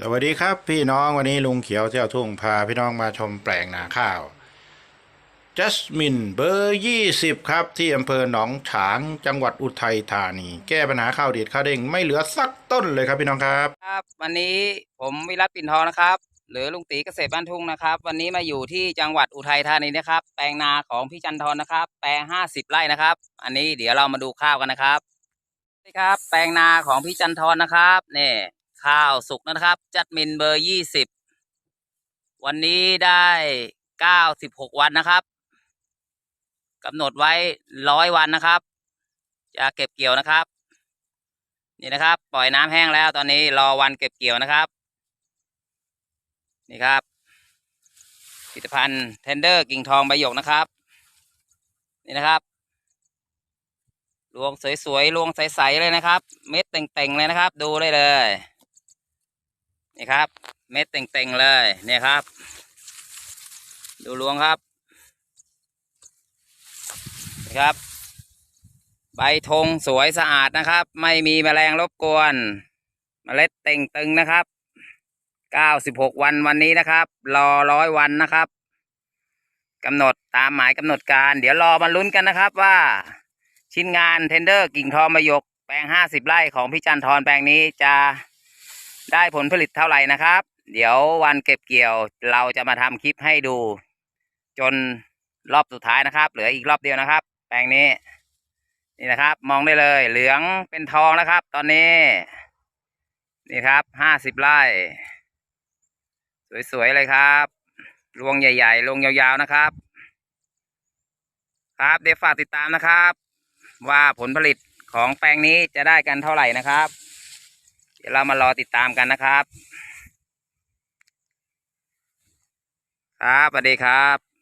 สวัสดีครับพี่น้องวันนี้ลุงเขียวเจ้าทุ่งพาพี่น้องมาชมแปลงนาข้าวจัสมินเบอร์ยี่สิบครับ ที่อำเภอหนองฉางจังหวัดอุทัยธานี แก้ปัญหาข้าวดีดข้าวเด้งไม่เหลือสักต้นเลยครับพี่น้องครับครับ วันนี้ผมวิรัตปิ่นทองนะครับ หรือลุงตีเกษตรบ้านทุ่งนะครับ วันนี้มาอยู่ที่จังหวัดอุทัยธานีนะครับ แปลงนาของพี่จันทรนะครับ แปลงห้าสิบไร่นะครับ อันนี้เดี๋ยวเรามาดูข้าวกันนะครับนี่ครับ แปลงนาของพี่จันทรนะครับเนี่ย ข้าวสุกนะครับ จัดมินเบอร์ยี่สิบวันนี้ได้เก้าสิบหกวันนะครับกำหนดไว้ร้อยวันนะครับ จะเก็บเกี่ยวนะครับ นี่นะครับ ปล่อยน้ำแห้งแล้วตอนนี้รอวันเก็บเกี่ยวนะครับ นี่ครับผลิตภัณฑ์เทนเดอร์กิ่งทองใบหยกนะครับ นี่นะครับรวงสวยๆรวงใสๆเลยนะครับ เม็ดเต่งๆเลยนะครับ ดูได้เลย นี่ครับ เม็ดเต่งๆเลยเนี่ยครับ ดูรวงครับนี่ครับ ใบธงสวยสะอาดนะครับ ไม่มีแมลงรบกวนเมล็ดเต่งตึงนะครับเก้าสิบหกวันวันนี้นะครับ รอร้อยวันนะครับกำหนดตามหมายกำหนดการ เดี๋ยวรอมาลุ้นกันนะครับว่าชิ้นงานเทนเดอร์กิ่งทองมายกแปลงห้าสิบไร่ของพี่จันทรแปลงนี้จะ ได้ผลผลิตเท่าไหร่นะครับ เดี๋ยววันเก็บเกี่ยวเราจะมาทำคลิปให้ดู จนรอบสุดท้ายนะครับ เหลืออีกรอบเดียวนะครับ แปลงนี้ นี่นะครับ มองได้เลย เหลืองเป็นทองนะครับ ตอนนี้ นี่ครับห้าสิบไร่ สวยๆเลยครับรวงใหญ่ๆรวงยาวๆนะครับ ครับเดี๋ยวฝากติดตามนะครับ ว่าผลผลิตของแปลงนี้จะได้กันเท่าไหร่นะครับ ดี๋ยวเรามารอติดตามกันนะครับ ครับสวัสดีครับ